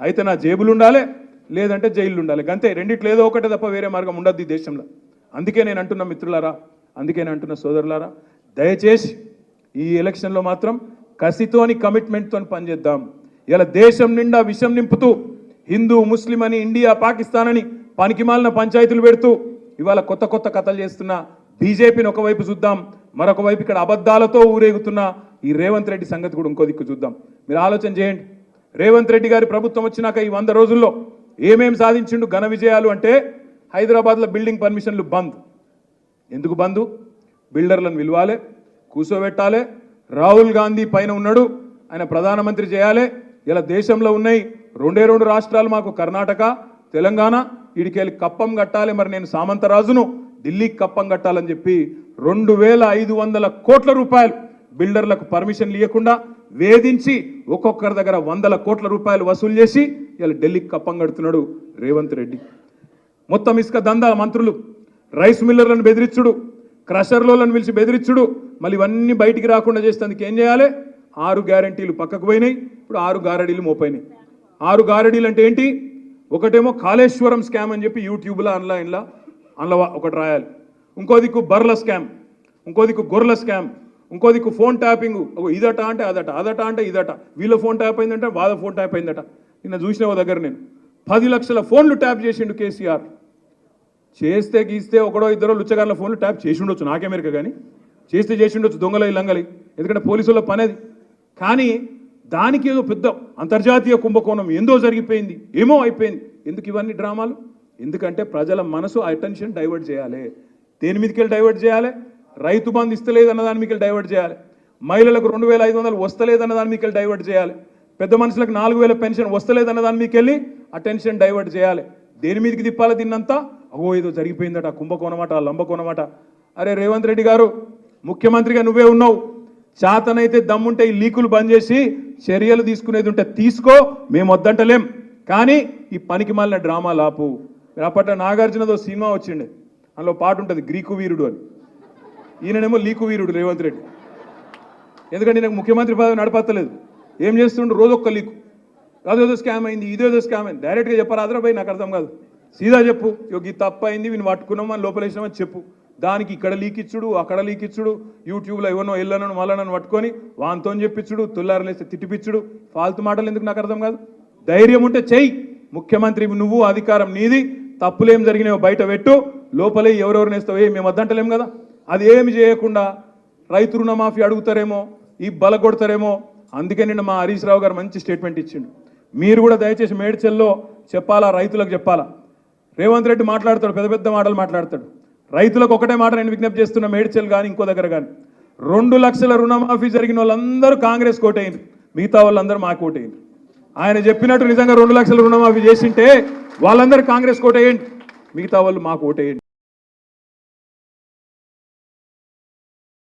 అయితే నా జేబులు ఉండాలి లేదంటే జైలు ఉండాలి అంతే రెండిట్లో ఏదో ఒకటే తప్ప వేరే మార్గం ఉండద్దు ఈ దేశంలో. అందుకే నేను అంటున్న మిత్రులారా అందుకే నేను అంటున్న సోదరులారా దయచేసి ఈ ఎలక్షన్లో మాత్రం కసితోని కమిట్మెంట్తో పనిచేద్దాం. ఇలా దేశం నిండా విషం నింపుతూ హిందూ ముస్లిం అని ఇండియా పాకిస్తాన్ అని పనికిమాలిన పంచాయతీలు పెడుతూ ఇవాళ కొత్త కొత్త కథలు చేస్తున్న బీజేపీని ఒకవైపు చూద్దాం మరొక వైపు ఇక్కడ అబద్ధాలతో ఊరేగుతున్న ఈ రేవంత్ రెడ్డి సంగతి కూడా ఇంకో దిక్కు చూద్దాం. మీరు ఆలోచన చేయండి. రేవంత్ రెడ్డి గారి ప్రభుత్వం వచ్చినాక ఈ వంద రోజుల్లో ఏమేం సాధించిండు ఘన విజయాలు అంటే హైదరాబాద్లో బిల్డింగ్ పర్మిషన్లు బంద్. ఎందుకు బంద్? బిల్డర్లను విలువాలే కూర్చోబెట్టాలి రాహుల్ గాంధీ పైన ఉన్నాడు ఆయన ప్రధానమంత్రి చేయాలి ఇలా దేశంలో ఉన్నాయి రెండే రెండు రాష్ట్రాలు మాకు కర్ణాటక తెలంగాణ వీడికెళ్ళి కప్పం కట్టాలి మరి నేను సామంతరాజును ఢిల్లీకి కప్పం కట్టాలని చెప్పి రెండు వేల ఐదు వందల కోట్ల రూపాయలు బిల్డర్లకు పర్మిషన్లు ఇవ్వకుండా వేధించి ఒక్కొక్కరి దగ్గర వందల కోట్ల రూపాయలు వసూలు చేసి ఇలా ఢిల్లీకి కప్పంగడుతున్నాడు రేవంత్ రెడ్డి. మొత్తం ఇసుక దందా మంత్రులు రైస్ మిల్లర్లను బెదిరించుడు క్రషర్లను పిలిచి బెదిరించుడు మళ్ళీ ఇవన్నీ బయటికి రాకుండా చేసేందుకు ఏం చేయాలి? ఆరు గ్యారంటీలు పక్కకు పోయినాయి ఇప్పుడు ఆరు గారడీలు మోపోయినాయి ఆరు గారడీలు అంటే ఏంటి? ఒకటేమో కాళేశ్వరం స్కామ్ అని చెప్పి యూట్యూబ్లో ఆన్లైన్లో అందులో ఒకటి రాయాలి. ఇంకో దిక్కు బర్ల స్కామ్ ఇంకో దిక్కు గొర్రెల స్కామ్ ఇంకో దిక్కు ఫోన్ ట్యాపింగ్ ఇదట అంటే అదట అదట అంటే ఇదట. వీళ్ళ ఫోన్ ట్యాప్ అయిందంటే వాళ్ళ ఫోన్ ట్యాప్ అయిందట. నిన్న చూసిన దగ్గర నేను. పది లక్షల ఫోన్లు ట్యాప్ చేసిండు కేసీఆర్. చేస్తే గీస్తే ఒకడో ఇద్దరో లుచ్చగారుల ఫోన్లు ట్యాప్ చేసి ఉండొచ్చు నాకెమెరిక కానీ చేస్తే చేసి ఉండొచ్చు దొంగలై లంగలి ఎందుకంటే పోలీసుల పని అది కానీ దానికి ఏదో పెద్ద అంతర్జాతీయ కుంభకోణం ఏందో జరిగిపోయింది ఏమో అయిపోయింది. ఎందుకు ఇవన్నీ డ్రామాలు? ఎందుకంటే ప్రజల మనసు అటెన్షన్ డైవర్ట్ చేయాలి. దేని మీదకి వెళ్ళి డైవర్ట్ చేయాలి? రైతు బంధు ఇస్తలేదు అన్న దాని మీదకెళ్ళి డైవర్ట్ చేయాలి. మహిళలకు రెండు వేల ఐదు వందలు వస్తలేదన్న దాని మీకు డైవర్ట్ చేయాలి. పెద్ద మనుషులకు నాలుగు వేల పెన్షన్ వస్తలేదన్న దాని వెళ్ళి అటెన్షన్ డైవర్ట్ చేయాలి. దేని మీదకి తిప్పాలి దీన్నంతా? అగో ఏదో జరిగిపోయిందట కుంభకోణమాట లంబకోణమాట. అరే రేవంత్ రెడ్డి గారు ముఖ్యమంత్రిగా నువ్వే ఉన్నావు. చేతనైతే దమ్ముంటే ఈ లీకులు బంద్ చేసి చర్యలు తీసుకునేది ఉంటే తీసుకో మేము వద్దంటలేం. కానీ ఈ పనికి మాలిన డ్రామా లాపు. అప్పట్లో నాగార్జునదో సినిమా వచ్చిండే. అందులో పాట ఉంటుంది గ్రీకు వీరుడు అని. ఈయననేమో లీకు వీరుడు రేవంత్ రెడ్డి. ఎందుకంటే నాకు ముఖ్యమంత్రి పదవి నడపత్తలేదు. ఏం చేస్తుండ్రు రోజు ఒక్క లీకు. అదేదో స్కామ్ అయింది ఇదేదో స్కామ్ అయింది. డైరెక్ట్గా చెప్పారు అదరబాయి నాకు అర్థం కాదు. సీదా చెప్పు. ఇగో ఈ తప్పు అయింది వీని పట్టుకున్నాం అని లోపలేసినామని చెప్పు. దానికి ఇక్కడ లీక్ ఇచ్చుడు అక్కడ లీక్ ఇచ్చుడు యూట్యూబ్లో ఎవరినో ఎల్లనను మళ్ళనని పట్టుకొని వాంతో చెప్పించుడు తుల్లారలేస్తే తిట్టిపిచ్చుడు. ఫాల్తు మాటలు ఎందుకు నాకు అర్థం కాదు? ధైర్యం ఉంటే చెయ్యి. ముఖ్యమంత్రి నువ్వు అధికారం నీది. తప్పులేం జరిగినాయో బయట పెట్టు. లోపలే ఎవరెవరు నేస్తావు ఏ మేము వద్దంటలేం కదా? అది ఏమి చేయకుండా రైతు రుణమాఫీ అడుగుతారేమో ఈ బల కొడతారేమో అందుకే నిన్న మా హరీష్ రావు గారు మంచి స్టేట్మెంట్ ఇచ్చిండు. మీరు కూడా దయచేసి మేడ్చల్లో చెప్పాలా రైతులకు చెప్పాలా? రేవంత్ రెడ్డి మాట్లాడతాడు పెద్ద పెద్ద మాటలు మాట్లాడతాడు. రైతులకు ఒకటే మాట నేను విజ్ఞప్తి చేస్తున్న మేడ్చల్ కానీ ఇంకో దగ్గర కానీ రెండు లక్షల రుణమాఫీ జరిగిన వాళ్ళందరూ కాంగ్రెస్ కోటైంది మిగతా వాళ్ళందరూ మా కోటైంది ఆయన చెప్పినట్టు నిజంగా రెండు లక్షల రుణమాఫీ చేసింటే వాళ్ళందరూ కాంగ్రెస్ కోటేయండి మిగతా వాళ్ళు మాకు ఓటేయండి.